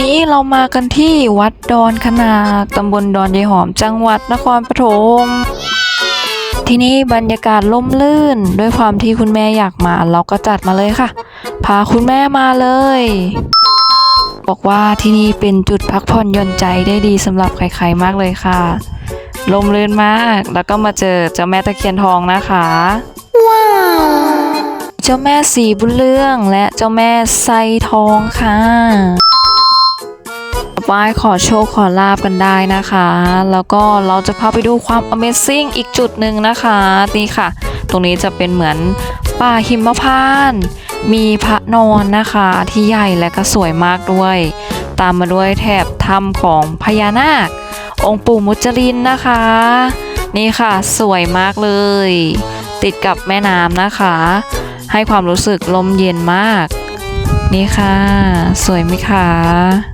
นี้เรามากันที่วัดดอนขนาดตำบลดอนยายหอมจังหวัดนครปฐมที่นี่บรรยากาศล่มลื่น ด้วยความที่คุณแม่อยากมา เราก็จัดมาเลยค่ะ พาคุณแม่มาเลย บอกว่าที่นี่เป็นจุดพักผ่อนหย่อนใจได้ดีสำหรับใครๆมากเลยค่ะลมลื่นมาก แล้วก็มาเจอเจ้าแม่ตะเคียนทองนะคะเจ้าแม่สีบุญเรื่องและเจ้าแม่ไซทองค่ะ ไหว้ขอโชคขอลาบกันได้นะคะ แล้วก็เราจะพาไปดูความ Amazing อีกจุดหนึ่งนะคะนี่ค่ะ ตรงนี้จะเป็นเหมือนป่าหิมพานต์มีพระนอนนะคะที่ใหญ่และก็สวยมากด้วย ตามมาด้วยแถบถ้ำของพญานาค องค์ปู่มุจลินนะคะ นี่ค่ะสวยมากเลย ติดกับแม่น้ำนะคะ ให้ความรู้สึกลมเย็นมาก นี่ค่ะ สวยไหมคะ